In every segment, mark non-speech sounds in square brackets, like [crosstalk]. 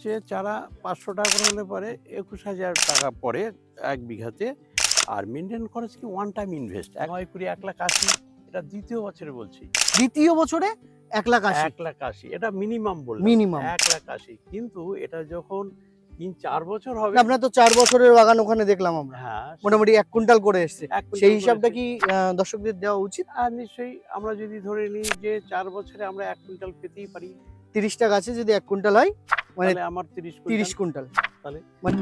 হচ্ছে চারা পাঁচশো টাকা করে হলে পরে একুশ হাজার টাকা পড়ে এক বিঘাতে। আর মেনটেন খরচ কি ওয়ান টাইম ইনভেস্ট এক নয় কুড়ি এক লাখ আশি এটা দ্বিতীয় বছরে বলছি। দ্বিতীয় বছরে এক লাখ আশি। এক লাখ আশি এটা মিনিমাম বললাম। মিনিমাম এক লাখ আশি কিন্তু এটা যখন তিন চার বছর হবে আপনার তো চার বছরের বাগান ওখানে দেখলাম আমরা। হ্যাঁ মোটামুটি এক কুইন্টাল করে এসছে। সেই হিসাবটা কি দর্শকদের দেওয়া উচিত? আর নিশ্চয়ই আমরা যদি ধরে নিই যে চার বছরে আমরা এক কুইন্টাল পেতেই পারি। তিরিশটা গাছে যদি এক কুইন্টাল হয় মানে আমার তিরিশ তিরিশ কুইন্টাল। তাহলে? মানে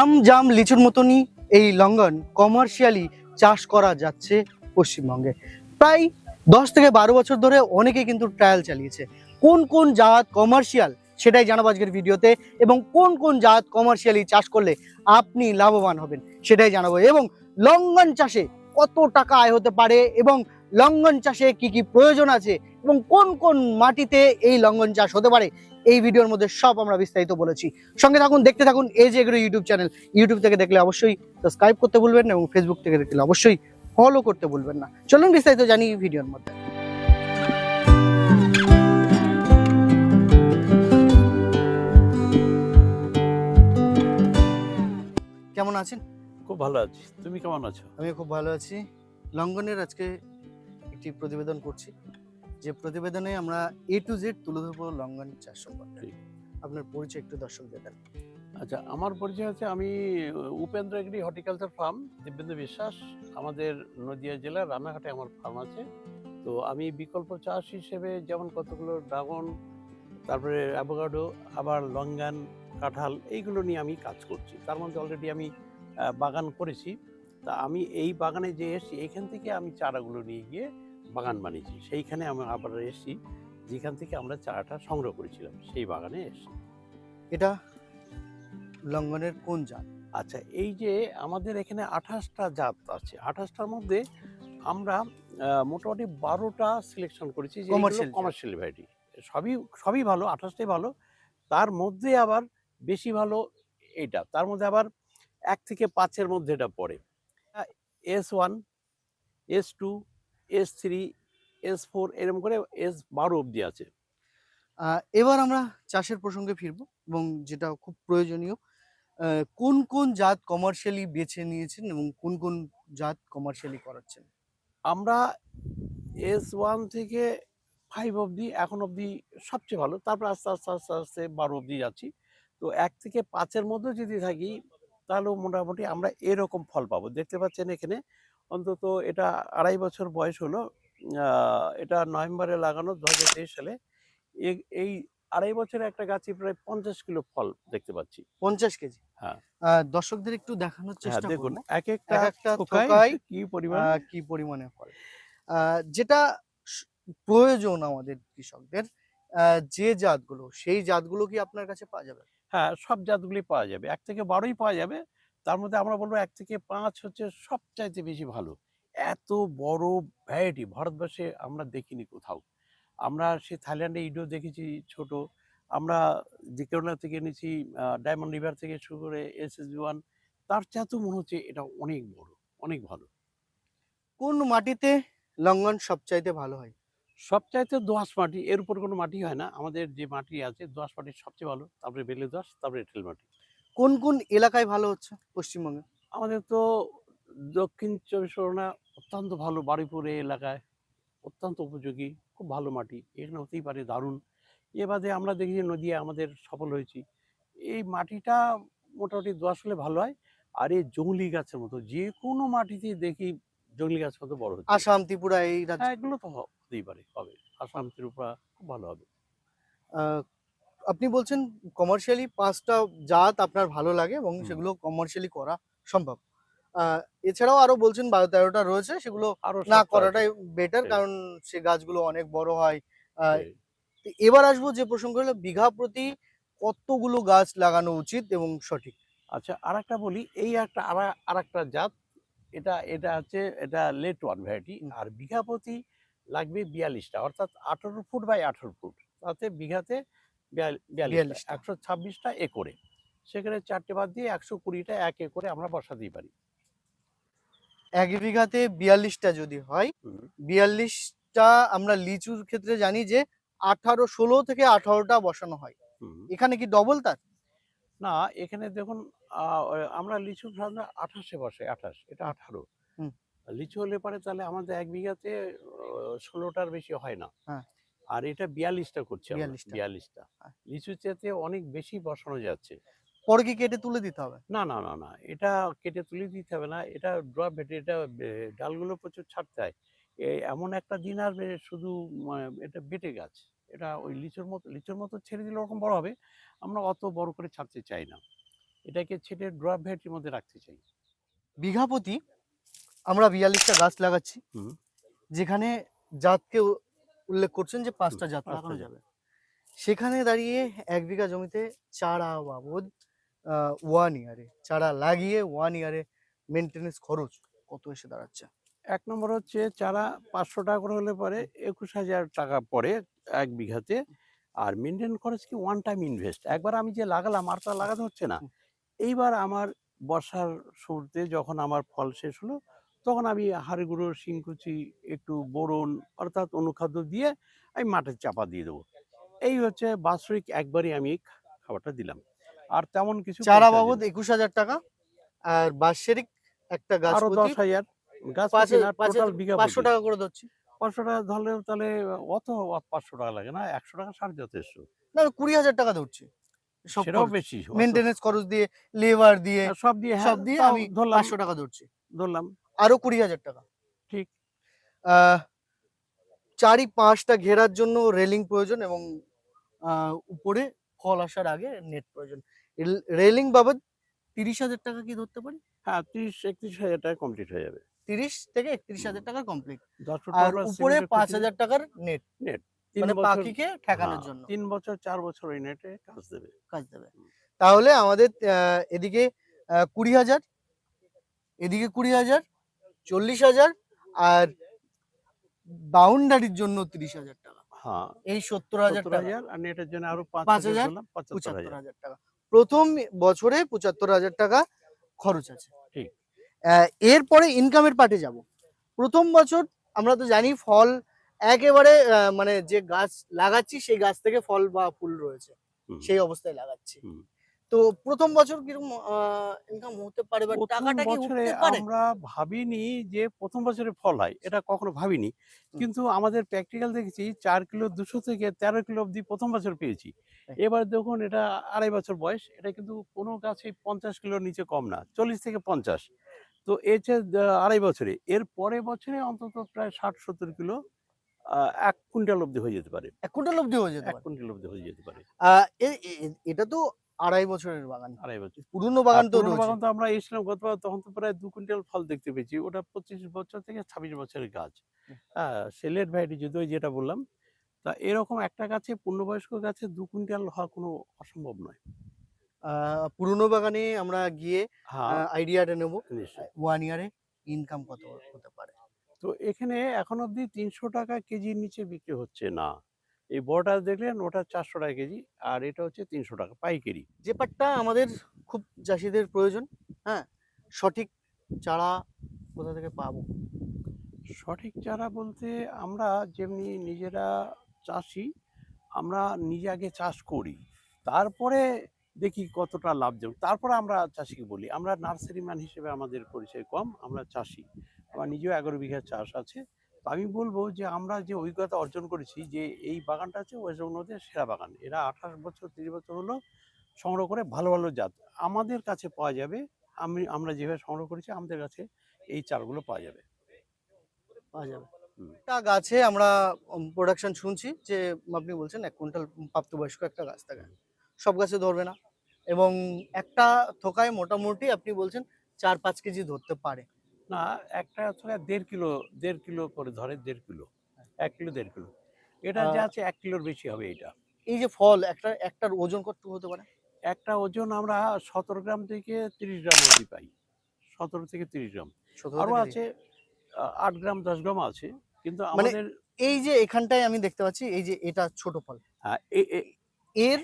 আম জাম লিচুর মতনই এই লঙ্ঘন কমার্শিয়ালি চাষ করা যাচ্ছে পশ্চিমবঙ্গে। প্রায় দশ থেকে বারো বছর ধরে অনেকে কিন্তু ট্রায়াল চালিয়েছে। কোন কোন জাত কমার্শিয়াল সেটাই জানাব আজকের ভিডিওতে এবং কোন কোন জাত কমার্শিয়ালি চাষ করলে আপনি লাভবান হবেন সেটাই জানাব। এবং লঙ্ঘন চাষে কত টাকা আয় হতে পারে এবং লঙ্ঘন চাষে কি কি প্রয়োজন আছে এবং কোন কোন মাটিতে এই লঙ্ঘন চাষ হতে পারে এই ভিডিওর মধ্যে সব আমরা বিস্তারিত বলেছি। সঙ্গে থাকুন দেখতে থাকুন Edge Agro YouTube channel YouTube থেকে দেখলে অবশ্যই সাবস্ক্রাইব করতে ভুলবেন না এবং ফেসবুক থেকে দেখলে অবশ্যই ফলো করতে ভুলবেন না। চলুন বিস্তারিত জানি এই ভিডিওর মধ্যে। কেমন আছেন? খুব ভালো আছি। তুমি কেমন আছো? আমি খুব ভালো আছি। লঙ্ঘনের আজকে একটি প্রতিবেদন করছি যে প্রতিবেদনে আমরা এ টু জেড তুলে ধরবো লঙ্ঘন চাষ সম্পর্কে। আপনার পরিচয় একটু দর্শকদের দেন। আচ্ছা আমার পরিচয় হচ্ছে আমি Upendra agri horticulture farm Dibyendra Biswas. আমাদের নদিয়া জেলার রানাঘাটে আমার ফার্ম আছে। তো আমি বিকল্প চাষ হিসেবে যেমন কতগুলো ড্রাগন তারপরে অ্যাভোকাডো আবার লঙ্গান কাঁঠাল এইগুলো নিয়ে আমি কাজ করছি। তার মধ্যে অলরেডি আমি বাগান করেছি। তা আমি এই বাগানে যে এসেছি এখান থেকে আমি চারাগুলো নিয়ে গিয়ে বাগান বানিয়েছি। সেইখানে আমি আবার এসেছি যেখান থেকে আমরা চারাটা সংগ্রহ করেছিলাম সেই বাগানে এসেছি এটা লঙ্ঘনের কোন জাত? আচ্ছা এই যে আমাদের এখানে আঠাশটা জাত আছে আঠাশটার মধ্যে আমরা মোটামুটি বারোটা সিলেকশন করেছি যে কমার্শিয়াল ভ্যারাইটি সবই সবই ভালো আঠাশটাই ভালো। তার মধ্যে আবার বেশি ভালো এইটা তার মধ্যে আবার এক থেকে পাঁচের মধ্যে এটা পড়ে। S one S two S three S four এরকম করে এস বারো অবধি আছে। এবার আমরা চাষের প্রসঙ্গে ফিরবো এবং যেটা খুব প্রয়োজনীয় কোন কোন জাত কমার্শিয়ালি বেছে নিয়েছেন এবং কোন কোন জাত কমার্শিয়ালি করাচ্ছেন? আমরা এস ওয়ান থেকে ফাইভ অবধি এখন অবধি সবচেয়ে ভালো। তারপর আস্তে আস্তে আস্তে আস্তে বারো অবধি যাচ্ছি। তো এক থেকে পাঁচের মধ্যে যদি থাকি তাহলেও মোটামুটি আমরা এরকম ফল পাবো। দেখতে পাচ্ছেন এখানে অন্তত এটা আড়াই বছর বয়স হলো। এটা নভেম্বরে লাগানো দু হাজার তেইশ সালে। এই আড়াই বছরে একটা গাছে প্রায় পঞ্চাশ কিলো ফল দেখতে পাচ্ছি। পঞ্চাশ কেজি। হ্যাঁ। দর্শকদের একটু দেখানোর হ্যাঁ চেষ্টা দেখুন এক একটা একটা কি পরিমাণ? কি পরিমাণে ফল। আহ, যেটা প্রয়োজন আমাদের কৃষকদের আহ, যে জাতগুলো সেই জাতগুলো কি আপনার কাছে পাওয়া যাবে? হ্যাঁ সব জাতগুলি পাওয়া যাবে। এক থেকে বারোই পাওয়া যাবে। তার মধ্যে আমরা বলব এক থেকে পাঁচ হচ্ছে সবচাইতে বেশি ভালো। এত বড় ভ্যারাইটি ভারতবর্ষে আমরা দেখিনি কোথাও। আমরা সে থাইল্যান্ডে ইডো দেখেছি ছোট। আমরা যে কেরলা থেকে এনেছি ডায়মন্ড রিভার থেকে শুরু করে এস এস ওয়ান তার চাইতেও মনে হচ্ছে এটা অনেক বড় অনেক ভালো। কোন মাটিতে লঙ্ঘন সবচাইতে ভালো হয়? সবচাইতে দোআঁশ মাটি এর উপর কোনো মাটি হয় না। আমাদের যে মাটি আছে দোআঁশ মাটি সবচেয়ে ভালো তারপরে বেলে দোআঁশ তারপরে এঁটেল মাটি। কোন কোন এলাকায় ভালো হচ্ছে পশ্চিমবঙ্গে? আমাদের তো দক্ষিণ চব্বিশ পরগনা অত্যন্ত ভালো এই এলাকায় অত্যন্ত উপযোগী খুব ভালো মাটি এখানে হতেই পারে দারুণ। এ বাদে আমরা দেখি যে নদীয়া আমাদের সফল হয়েছি। এই মাটিটা মোটামুটি দোয়াশ হলে ভালো হয় আর এই জংলি গাছের মতো যে কোনো মাটিতেই দেখি জংলি গাছের মতো বড় হচ্ছে। আসাম ত্রিপুরা এই রাজ্য হ্যাঁ এগুলো তো হতেই পারে হবে। আসাম ত্রিপুরা খুব ভালো হবে। আপনি বলছেন কমার্শিয়ালি পাঁচটা জাত আপনার ভালো লাগে এবং সেগুলো কমার্শিয়ালি করা সম্ভব। এছাড়াও আরও বলছেন বারো তেরোটা রয়েছে সেগুলো না করাটাই বেটার কারণ সে গাছগুলো অনেক বড় হয়। এবার আসব যে প্রসঙ্গ হলো বিঘা প্রতি কতগুলো গাছ লাগানো উচিত এবং সঠিক? আচ্ছা আর একটা বলি এই একটা আর একটা জাত এটা এটা হচ্ছে এটা লেট ওয়ান ভ্যারাইটি। আর বিঘা প্রতি লাগবে বিয়াল্লিশটা অর্থাৎ আঠারো ফুট বাই আঠারো ফুট। তাতে বিঘাতে বিয়াল্লিশটা। বিয়াল্লিশটা। একশো ছাব্বিশটা একরে। সেখানে চারটে বাদ দিয়ে একশো কুড়িটা এক একরে আমরা বসাতেই পারি। এক বিঘাতে বিয়াল্লিশটা যদি হয় হুম। বিয়াল্লিশ একটা আমরা লিচুর ক্ষেত্রে জানি যে আঠারো ষোলো থেকে আঠারোটা বসানো হয়। এখানে কি ডবল তার? না এখানে দেখুন আমরা লিচু সাধারণত আঠাশে বসে আঠাশ এটা আঠারো। লিচু হলে পারে তাহলে আমাদের এক বিঘাতে ষোলোটার বেশি হয় না। হ্যাঁ। আর এটা বিয়াল্লিশটা করছে 42 বিয়াল্লিশটা। লিচু চেতে অনেক বেশি বসানো যাচ্ছে। পরে কি কেটে তুলে দিতে হবে? না না না না এটা কেটে তুলে দিতে হবে না এটা ড্রপ বেটে এটা ডালগুলো প্রচুর ছাড়তে হয়। এমন একটা দিন আসবে শুধু এটা বেটে গাছ। এটা ওই লিচুর মতো লিচুর মতো ছেড়ে দিলে ওরকম বড় হবে আমরা অত বড় করে ছাড়তে চাই না। এটাকে ছেটে ড্রপ ভেটির মধ্যে রাখতে চাই। বিঘা প্রতি আমরা বিয়াল্লিশটা গাছ লাগাচ্ছি। যেখানে জাতকে উল্লেখ করছেন যে পাঁচটা জাত লাগানো যাবে। সেখানে দাঁড়িয়ে এক বিঘা জমিতে চারা বাবদ ওয়ান ইয়ারে চারা লাগিয়ে ওয়ান ইয়ারে মেনটেনেন্স খরচ কত এসে দাঁড়াচ্ছে? এক নম্বর হচ্ছে চারা পাঁচশো টাকা করে হলে পরে একুশ হাজার টাকা পড়ে এক বিঘাতে আর মেনটেন খরচ কি ওয়ান টাইম ইনভেস্ট একবার আমি যে লাগালাম আর তা লাগাতে হচ্ছে না। এইবার আমার বর্ষার শুরুতে যখন আমার ফল শেষ হলো তখন আমি হাড় গুঁড়ো শিংকুচি একটু বোরন অর্থাৎ অনুখাদ্য দিয়ে আমি মাঠে চাপা দিয়ে দেবো। এই হচ্ছে বাৎসরিক একবারই আমি খাবারটা দিলাম। আর তেমন কিছু চারা বাবদ একুশ হাজার টাকা আর বাৎসরিক একটা গাছ আরও দশ হাজার। গাছ পাঁচশো টাকা করে ধরছি। পাঁচশো টাকা ধরলে তাহলে অত পাঁচশো টাকা লাগে না একশো টাকা সার যথেষ্ট। না কুড়ি হাজার টাকা ধরছি। সেটাও বেশি মেনটেনেন্স খরচ দিয়ে লেবার দিয়ে হ্যাঁ, সব দিয়ে সব দিয়ে আমি ধরলাম। পাঁচশো টাকা ধরছি। ধরলাম। আরও কুড়ি হাজার টাকা। ঠিক। চারি পাঁচটা ঘেরার জন্য রেলিং প্রয়োজন এবং উপরে ফল আসার আগে নেট প্রয়োজন। রেলিং বাবদ তিরিশ হাজার টাকা কি ধরতে পারি? হ্যাঁ তিরিশ একত্রিশ হাজার টাকা কমপ্লিট হয়ে যাবে। তিরিশ থেকে একত্রিশ হাজার টাকা কমপ্লিট আর উপরে পাঁচ হাজার টাকার নেট। নেট। তিন মানে পাখিকে ঠেকানোর হ্যাঁ, জন্য। তিন বছর চার বছর ওই নেটে কাজ দেবে। কাজ দেবে। তাহলে আমাদের এদিকে কুড়ি হাজার। এদিকে কুড়ি হাজার চল্লিশ হাজার আর বাউন্ডারির জন্য তিরিশ হাজার টাকা। হ্যাঁ। এই সত্তর হাজার টাকা। আর নেটের জন্য আরও পাঁচ পাঁচ হাজার হাজার, পঁচাত্তর পঁচাত্তর হাজার হাজার টাকা। প্রথম বছরে পঁচাত্তর হাজার টাকা খরচ আছে। ঠিক। এরপরে ইনকামের পার্টে যাব। প্রথম বছর আমরা তো জানি ফল একেবারে মানে যে গাছ লাগাচ্ছি সেই গাছ থেকে ফল বা ফুল রয়েছে। সেই অবস্থায় লাগাচ্ছি। তো প্রথম বছর কীরকম ইনকাম হতে পারে বা টাকাটা কি উঠতে পারে? আমরা ভাবিনি যে প্রথম বছরে ফল হয় এটা কখনো ভাবিনি। কিন্তু আমাদের প্র্যাকটিক্যাল দেখেছি চার কিলো দুশো থেকে তেরো কিলো অবধি প্রথম বছর পেয়েছি। হ্যাঁ। এবার দেখুন এটা আড়াই বছর বয়স এটা কিন্তু কোনো গাছে পঞ্চাশ কিলোর নিচে কম না চল্লিশ থেকে পঞ্চাশ। তো আহ, আড়াই বছরে। এর পরে বছরে অন্তত প্রায় ষাট সত্তর কিলো এক কুইন্টাল অবধি হয়ে যেতে পারে। এক কুইন্টাল অব্দি হয়ে যেতে এক কুইন্টাল অবধি হয়ে যেতে পারে। এটা তো আড়াই বছরের বাগান। আড়াই বছর। পুরনো বাগান তো বাগান তো আমরা এসেছিলাম গতবার তখন তো প্রায় দু কুইন্টাল ফল দেখতে পেয়েছি। ওটা পঁচিশ বছর থেকে ছাব্বিশ বছরের গাছ। হ্যাঁ সিলেট ভ্যারাইটি যদি যেটা বললাম তা এরকম একটা গাছে পূর্ণবয়স্ক গাছে দু কুইন্টাল হওয়া কোনো অসম্ভব নয়। পুরনো বাগানে আমরা গিয়ে হ্যাঁ। আইডিয়াটা নেব। ওয়ান ইয়ারে ইনকাম কত হতে পারে? তো এখানে এখন অবধি তিনশো টাকা কেজির নিচে বিক্রি হচ্ছে না। এই বড়টা দেখলেন ওটা চারশো টাকা কেজি আর এটা হচ্ছে তিনশো টাকা পাইকারি। যে পাটটা আমাদের খুব চাষিদের প্রয়োজন হ্যাঁ? সঠিক চারা কোথা থেকে পাবো? সঠিক চারা বলতে আমরা যেমনি নিজেরা চাষি আমরা নিজে আগে চাষ করি। তারপরে দেখি কতটা লাভজনক। তারপরে আমরা চাষিকে বলি। আমরা নার্সারি ম্যান হিসেবে আমাদের পরিচয় কম আমরা চাষি। আমার নিজেও এগারো বিঘা চাষ আছে। আমি বলব যে আমরা যে অভিজ্ঞতা অর্জন করেছি যে এই বাগানটা হচ্ছে ওয়েস্ট বেঙ্গলের সেরা বাগান। এরা আঠাশ বছর তিরিশ বছর হলো সংগ্রহ করে ভালো ভালো জাত। আমাদের কাছে পাওয়া যাবে আমি আমরা যেভাবে সংগ্রহ করেছি আমাদের কাছে এই চারগুলো পাওয়া যাবে। পাওয়া যাবে। একটা গাছে আমরা প্রোডাকশন শুনছি যে আপনি বলছেন এক কুইন্টাল প্রাপ্তবয়স্ক একটা গাছ থাকে। সব গাছে ধরবে না। এবং একটা থোকায় মোটামুটি আপনি বলছেন চার পাঁচ কেজি ধরতে পারে। না একটা হচ্ছে দেড় কিলো দেড় কিলো করে ধরে দেড় কিলো এক কিলো দেড় কিলো। এটা যা আছে এক কিলোর বেশি হবে এটা। এই যে ফল একটা একটার ওজন কত হতে পারে? একটা ওজন আমরা সতেরো গ্রাম থেকে তিরিশ গ্রাম অবধি পাই। সতেরো থেকে তিরিশ গ্রাম। সতেরো আরও আছে আট গ্রাম দশ গ্রাম আছে কিন্তু মানে আমাদের এই যে এখানটায় আমি দেখতে পাচ্ছি এই যে এটা ছোট ফল। হ্যাঁ, এর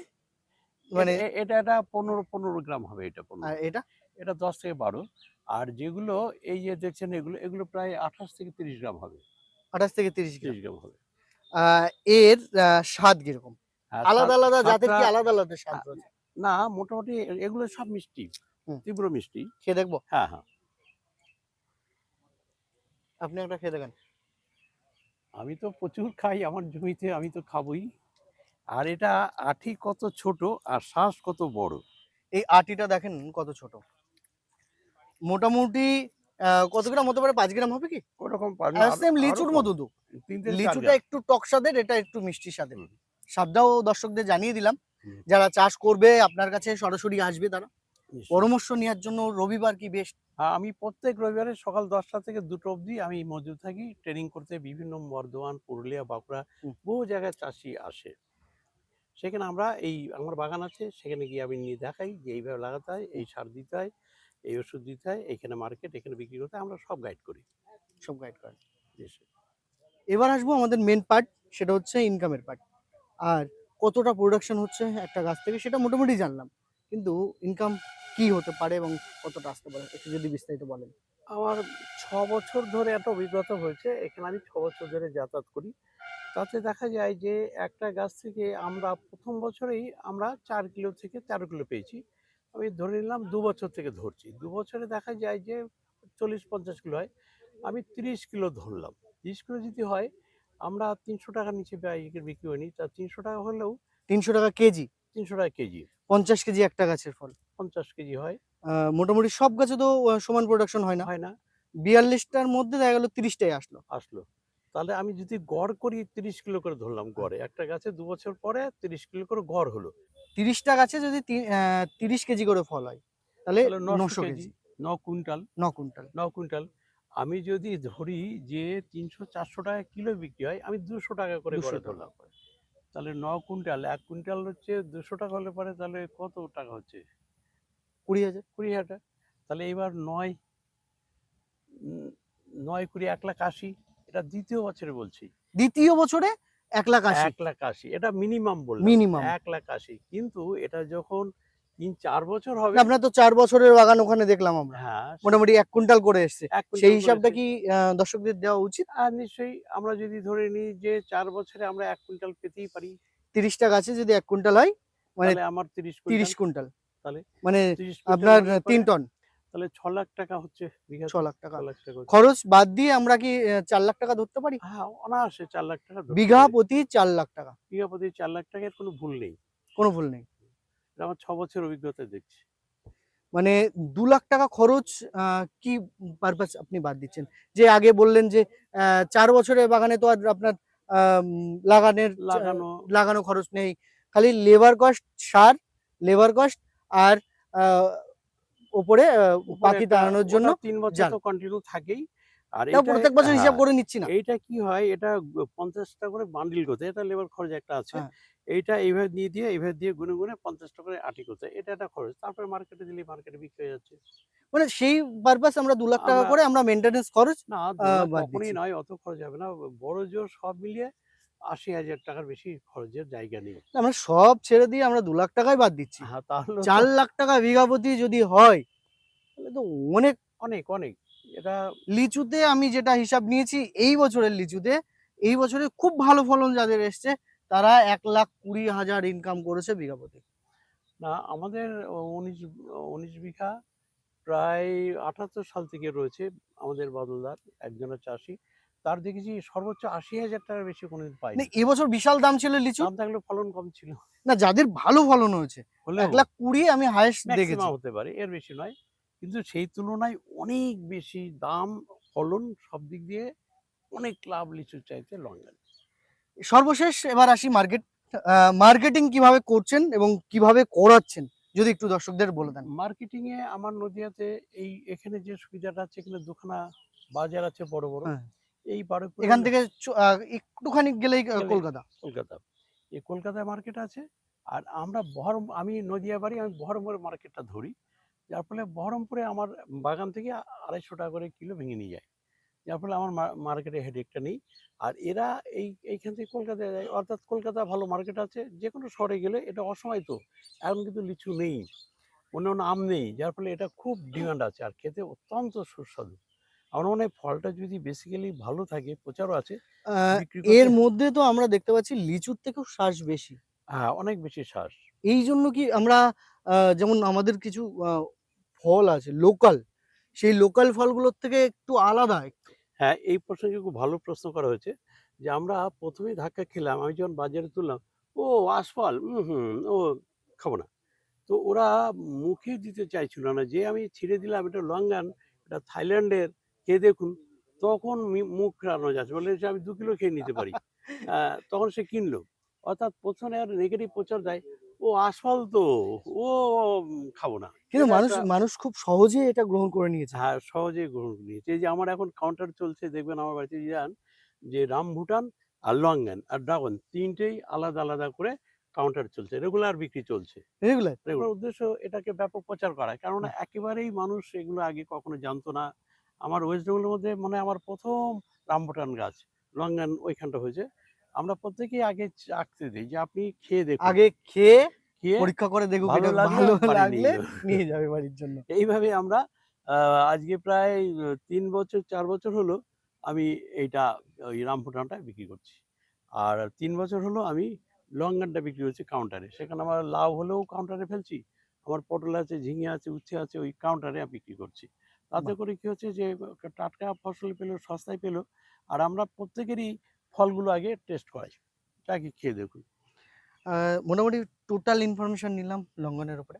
মানে এটা এটা পনেরো পনেরো গ্রাম হবে এটা পনেরো। এটা? এটা দশ থেকে বারো। আর যেগুলো এই যে দেখছেন এগুলো এগুলো প্রায় আঠাশ থেকে তিরিশ গ্রাম হবে। আঠাশ থেকে তিরিশ গ্রাম। তিরিশ গ্রাম হবে। এর স্বাদ কীরকম? আলাদা আলাদা জাতের কি আলাদা আলাদা স্বাদ না মোটামুটি এগুলো সব মিষ্টি তীব্র মিষ্টি। খেয়ে দেখব? হ্যাঁ হ্যাঁ। আপনি একটা খেয়ে দেখেন। আমি তো প্রচুর খাই আমার জমিতে আমি তো খাবই। আর এটা আঠি কত ছোট আর শ্বাস কত বড়। এই আটিটা দেখেন কত ছোট। মোটামুটি কত গ্রাম হতে পারে? পাঁচ গ্রাম হবে কি? ওরকম সেম লিচুর মতো তো। লিচুটা একটু টক স্বাদের এটা একটু মিষ্টি স্বাদের। হুম। স্বাদটাও দর্শকদের জানিয়ে দিলাম। যারা চাষ করবে আপনার কাছে সরাসরি আসবে তারা। পরামর্শ নেওয়ার জন্য রবিবার কি বেশ হ্যাঁ, আমি প্রত্যেক রবিবারে সকাল দশটা থেকে দুটো অবধি আমি মজুদ থাকি। ট্রেনিং করতে বিভিন্ন বর্ধমান পুরুলিয়া বাঁকুড়া বহু জায়গায় চাষি আসে। সেখানে আমরা এই আমার বাগান আছে সেখানে গিয়ে আমি নিয়ে দেখাই যে এইভাবে লাগাতে হয় এই সার দিতে হয়। এই ওষুধ দিতে হয় এখানে মার্কেট এখানে বিক্রি করতে আমরা সব গাইড করি। সব গাইড করেন। এবার আসব আমাদের মেন পার্ট সেটা হচ্ছে ইনকামের পার্ট আর কতটা প্রোডাকশন হচ্ছে একটা গাছ থেকে সেটা মোটামুটি জানলাম। কিন্তু ইনকাম কি হতে পারে এবং কতটা আসতে পারে একটু যদি বিস্তারিত বলেন। আমার ছ বছর ধরে একটা অভিজ্ঞতা হয়েছে এখানে আমি ছ বছর ধরে যাতায়াত করি। তাতে দেখা যায় যে একটা গাছ থেকে আমরা প্রথম বছরেই আমরা চার কিলো থেকে তেরো কিলো পেয়েছি। আমি ধরে নিলাম দু বছর থেকে ধরছি। দু বছরে দেখা যায় যে চল্লিশ পঞ্চাশ কিলো হয়। আমি তিরিশ কিলো ধরলাম। তিরিশ কিলো যদি হয় আমরা তিনশো টাকার নিচে বিক্রি হয়নি তা তিনশো টাকা হলেও তিনশো টাকা কেজি? তিনশো টাকা কেজি। পঞ্চাশ কেজি একটা গাছের ফল? পঞ্চাশ কেজি হয়। মোটামুটি সব গাছে তো সমান প্রোডাকশন হয় না। হয় না। বিয়াল্লিশটার মধ্যে দেখা গেল তিরিশটাই আসলো। আসলো। তাহলে আমি যদি গড় করি তিরিশ কিলো করে ধরলাম গড়ে। একটা গাছে দু বছর পরে তিরিশ কিলো করে গড় হলো। তিরিশটা গাছে যদি তিরিশ কেজি করে ফল হয় তাহলে নশো কেজি ন কুইন্টাল। ন কুইন্টাল। ন কুইন্টাল। আমি যদি ধরি যে তিনশো চারশো টাকা কিলো বিক্রি হয় আমি দুশো টাকা করে 200 গড়ে টাকা ধরলাম। তাহলে ন কুইন্টাল এক কুইন্টাল হচ্ছে দুশো টাকা হলে পরে তাহলে কত টাকা হচ্ছে? কুড়ি হাজার। কুড়ি হাজার। টাকা। তাহলে এবার নয় নয় কুড়ি এক লাখ আশি এটা দ্বিতীয় বছরে বলছি। দ্বিতীয় বছরে এক লাখ আশি। এক লাখ আশি। এটা মিনিমাম বললাম। মিনিমাম এক লাখ আশি। কিন্তু এটা যখন তিন চার বছর হবে আপনার তো চার বছরের বাগান ওখানে দেখলাম আমরা। হ্যাঁ মোটামুটি এক কুইন্টাল করে এসছে। সেই হিসাবটা কি দর্শকদের দেওয়া উচিত? আর নিশ্চয়ই আমরা যদি ধরে নিই যে চার বছরে আমরা এক কুইন্টাল পেতেই পারি। তিরিশটা গাছে যদি এক কুইন্টাল হয় মানে আমার তিরিশ তিরিশ কুইন্টাল। তাহলে মানে আপনার তিন টন। তাহলে ছ লাখ টাকা হচ্ছে ছ লাখ টাকা। লাখ টাকা খরচ বাদ দিয়ে আমরা কি চার লাখ টাকা ধরতে পারি? হ্যাঁ অনায়াসে চার লাখ টাকা বিঘা প্রতি চার লাখ টাকা। বিঘা প্রতি চার লাখ টাকার কোনো ভুল নেই। কোনো ভুল নেই। আমার ছ বছর অভিজ্ঞতা দেখছি। মানে দু লাখ টাকা খরচ কি পারপাস আপনি বাদ দিচ্ছেন? যে আগে বললেন যে চার বছরের বাগানে তো আর আপনার লাগানের লাগানো। লাগানো খরচ নেই। খালি লেবার কস্ট সার লেবার কস্ট আর উপরে পাখি তাড়ানোর জন্য তিন বছর তো কন্টিনিউ থাকেই। আর এটা- প্রত্যেক বছর হিসাব হ্যাঁ, করে নিচ্ছি না। এইটা কি হয় এটা পঞ্চাশটা করে বান্ডিল করতে এটা লেবার খরচ একটা আছে। এইটা এইভাবে নিয়ে দিয়ে এইভাবে দিয়ে গুনে গুনে পঞ্চাশটা করে আটি করতে এটা একটা খরচ। তারপরে মার্কেটে দিলে মার্কেটে বিক্রি হয়ে যাচ্ছে। মানে সেই পারপাস আমরা দু লাখ টাকা করে আমরা মেনটেনেন্স খরচ না কখনোই। নয় অত খরচ হবে না। বড় জোর সব মিলিয়ে আশি হাজার টাকার বেশি খরচের জায়গা নেই। আমরা সব ছেড়ে দিয়ে আমরা দু লাখ টাকাই বাদ দিচ্ছি। হ্যাঁ তাহলে চার লাখ টাকা বিঘা প্রতি যদি হয় তাহলে তো অনেক অনেক অনেক। এটা লিচুতে আমি যেটা হিসাব নিয়েছি এই বছরের লিচুতে এই বছরে খুব ভালো ফলন যাদের এসছে তারা এক লাখ কুড়ি হাজার ইনকাম করেছে বিঘা প্রতি। না আমাদের উনিশ উনিশ বিঘা প্রায় আঠাত্তর সাল থেকে রয়েছে আমাদের বাদলদার একজনের চাষি। তার দেখেছি সর্বোচ্চ আশি হাজার টাকার বেশি কোনোদিন পাইনি। মানে এবছর বিশাল দাম ছিল লিচু? দাম থাকলে ফলন কম ছিল। না যাদের ভালো ফলন হয়েছে এক লাখ কুড়ি আমি হায়েস্ট দেখেছি। হতে পারে এর বেশি নয়। কিন্তু সেই তুলনায় অনেক বেশি দাম ফলন সব দিক দিয়ে অনেক লাভ লিচুর চাইতে লঙ্গা সর্বশেষ এবার আসি মার্কেট মার্কেটিং কীভাবে করছেন এবং কীভাবে করাচ্ছেন যদি একটু দর্শকদের বলে দেন। মার্কেটিং এ আমার নদিয়াতে এই এখানে যে সুবিধাটা আছে এখানে দুখানা বাজার আছে বড় বড়। হ্যাঁ। এই বারুইপুর এখান থেকে একটুখানি গেলেই কলকাতা। কলকাতা। এই কলকাতায় মার্কেট আছে আর আমরা বহরম আমি নদিয়া বাড়ি আমি বহরমপুরের মার্কেটটা ধরি। যার ফলে বহরমপুরে আমার বাগান থেকে আড়াইশো টাকা করে কিলো ভেঙে নিয়ে যায়। যার ফলে আমার মার্কেটে হেডেকটা নেই। আর এরা এই এইখান থেকে কলকাতায় যায়। অর্থাৎ কলকাতা ভালো মার্কেট আছে। যে কোনো শহরে গেলে এটা অসময় তো। এখন কিন্তু লিচু নেই অন্য অন্য আম নেই। যার ফলে এটা খুব ডিমান্ড আছে। আর খেতে অত্যন্ত সুস্বাদু। আমার মনে হয় ফলটা যদি বেসিক্যালি ভালো থাকে প্রচারও আছে এর মধ্যে তো আমরা দেখতে পাচ্ছি লিচুর থেকেও শ্বাস বেশি। হ্যাঁ অনেক বেশি শ্বাস। এই জন্য কি আমরা যেমন আমাদের কিছু ফল আছে লোকাল সেই লোকাল ফলগুলোর থেকে একটু আলাদা হ্যাঁ এই প্রসঙ্গে খুব ভালো প্রশ্ন করা হয়েছে যে আমরা প্রথমেই ধাক্কা খেলাম আমি যখন বাজারে তুললাম ও আশফল হুম হুম ও খাব না। তো ওরা মুখে দিতে চাইছিল না যে আমি ছিঁড়ে দিলাম এটা লঙ্গান এটা থাইল্যান্ডের খেয়ে দেখুন তখন মুখ রানো যাচ্ছে। বলে যে আমি দু কিলো খেয়ে নিতে পারি। [laughs] তখন সে কিনলো। অর্থাৎ প্রথমে আর নেগেটিভ প্রচার দেয় ও আশফল তো ও খাব না। কিন্তু মানুষ মানুষ খুব সহজে এটা গ্রহণ করে নিয়েছে। হ্যাঁ সহজেই গ্রহণ করে নিয়েছে। এই যে আমার এখন কাউন্টার চলছে দেখবেন আমার বাড়িতে যান যে রাম ভুটান আর লঙ্গান আর ড্রাগন তিনটেই আলাদা আলাদা করে কাউন্টার চলছে। রেগুলার বিক্রি চলছে। রেগুলার উদ্দেশ্য এটাকে ব্যাপক প্রচার করা। কেননা একেবারেই মানুষ এগুলো আগে কখনো জানতো না। আমার ওয়েস্ট বেঙ্গলের মধ্যে মানে আমার প্রথম রামভুটান গাছ লঙ্গান ওইখানটা হয়েছে। আমরা প্রত্যেকেই আগে আঁকতে দিই যে আপনি খেয়ে দেখুন। আগে খেয়ে পরীক্ষা করে দেখুক ভালো লাগলে নিয়ে যাবে। বাড়ির জন্য। এইভাবে আমরা আজকে প্রায় তিন বছর চার বছর হলো আমি এইটা ওই রামফুটানটা বিক্রি করছি। আর তিন বছর হলো আমি লঙ্গানটা বিক্রি করছি কাউন্টারে সেখানে আমার লাভ হলেও কাউন্টারে ফেলছি আমার পটল আছে ঝিঙে আছে উচ্ছে আছে ওই কাউন্টারে বিক্রি করছি। তাতে করে কি হচ্ছে যে টাটকা ফসল পেল সস্তায় পেল আর আমরা প্রত্যেকেরই ফলগুলো আগে টেস্ট করাই। তাকে খেয়ে দেখুন। মোটামুটি টোটাল ইনফরমেশন নিলাম লঙ্ঘনের উপরে।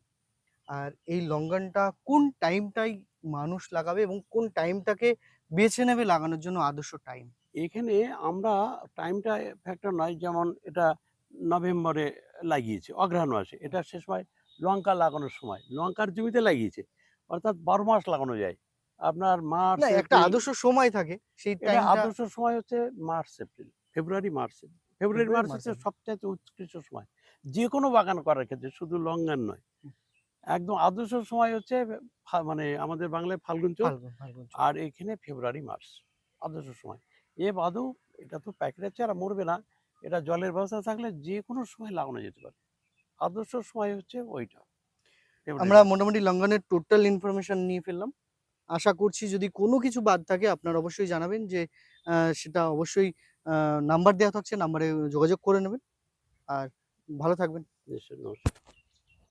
আর এই লঙ্ঘনটা কোন টাইমটাই মানুষ লাগাবে এবং কোন টাইমটাকে বেছে নেবে লাগানোর জন্য আদর্শ টাইম এখানে আমরা টাইমটা ফ্যাক্টর নয় যেমন এটা নভেম্বরে লাগিয়েছে অগ্রহায়ণ মাসে। এটা শেষ হয় লঙ্কা লাগানোর সময়। লঙ্কার জমিতে লাগিয়েছে। অর্থাৎ বারো মাস লাগানো যায়। আপনার মার্চ একটা আদর্শ সময় থাকে সেই আদর্শ সময় হচ্ছে March April February March. February March হচ্ছে সবচেয়ে উৎকৃষ্ট সময়। যে কোনো বাগান করার ক্ষেত্রে শুধু লঙ্গান নয় একদম আদর্শ সময় হচ্ছে মানে আমাদের বাংলায় ফাল্গুন চৈত। আর এখানে ফেব্রুয়ারি মার্চ আদর্শ সময়। এ বাদেও এটা তো প্যাকেটের চেহারা মরবে না এটা জলের ব্যবস্থা থাকলে যে কোনো সময় লাগানো যেতে পারে। আদর্শ সময় হচ্ছে ওইটা। আমরা মোটামুটি লঙ্ঘনের টোটাল ইনফরমেশন নিয়ে ফেললাম। আশা করছি যদি কোনো কিছু বাদ থাকে আপনারা অবশ্যই জানাবেন যে আহ, সেটা অবশ্যই নাম্বার দেওয়া থাকছে নাম্বারে যোগাযোগ করে নেবেন। আর ভালো থাকবেন। নমস্কার।